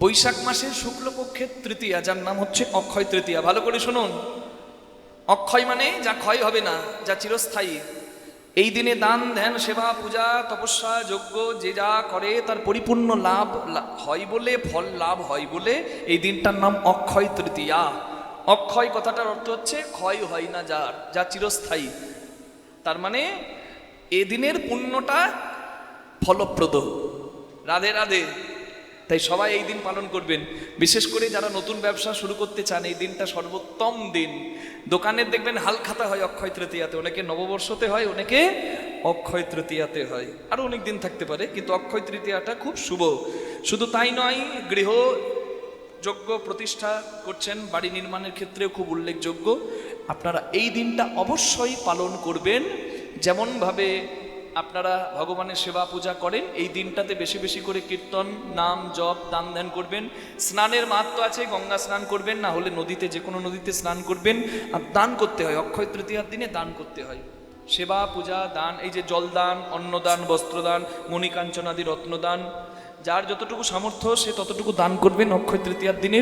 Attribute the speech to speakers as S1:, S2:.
S1: বৈশাখ মাসের শুক্লপক্ষের তৃতীয়া, যার নাম হচ্ছে অক্ষয় তৃতীয়া। ভালো করে শুনুন। অক্ষয় মানে যা ক্ষয় হবে না, যা চিরস্থায়ী। এই দিনে দান, ধ্যান, সেবা, পূজা, তপস্যা, যজ্ঞ, যে যা করে তার পরিপূর্ণ লাভ হয় বলে, ফল লাভ হয় বলে এই দিনটার নাম অক্ষয় তৃতীয়া। অক্ষয় কথাটার অর্থ হচ্ছে ক্ষয় হয় না যার, যা চিরস্থায়ী। তার মানে এদিনের পুণ্যটা ফলপ্রদ। রাধে রাধে। তাই সবাই এই দিন পালন করবেন। বিশেষ করে যারা নতুন ব্যবসা শুরু করতে চান, এই দিনটা সর্বোত্তম দিন। দোকানের দেখবেন হালখাতা হয় অক্ষয় তৃতীয়াতে, অনেকে নববর্ষতে হয়, অনেকে অক্ষয় তৃতীয়াতে হয়। আরও অনেক দিন থাকতে পারে, কিন্তু অক্ষয় তৃতীয়াটা খুব শুভ। শুধু তাই নয়, গৃহ যোগ্য প্রতিষ্ঠা করছেন, বাড়ি নির্মাণের ক্ষেত্রেও খুব উল্লেখযোগ্য। আপনারা এই দিনটা অবশ্যই পালন করবেন। যেমনভাবে আপনারা ভগবানের সেবা পূজা করেন, এই দিনটাতে বেশি বেশি করে কীর্তন, নাম জপ, দান ধ্যান করবেন। স্নানের মাহাত্ম আছে গঙ্গা স্নান করবেন, না হলে নদীতে, যে কোনো নদীতে স্নান করবেন। আর দান করতে হয়, অক্ষয় তৃতীয়ার দিনে দান করতে হয়। সেবা, পূজা, দান, এই যে জলদান, অন্নদান, বস্ত্রদান, মণিকাঞ্চনাদি, রত্নদান, যার যতটুকু সামর্থ্য সে ততটুকু দান করবেন অক্ষয় তৃতীয়ার দিনের।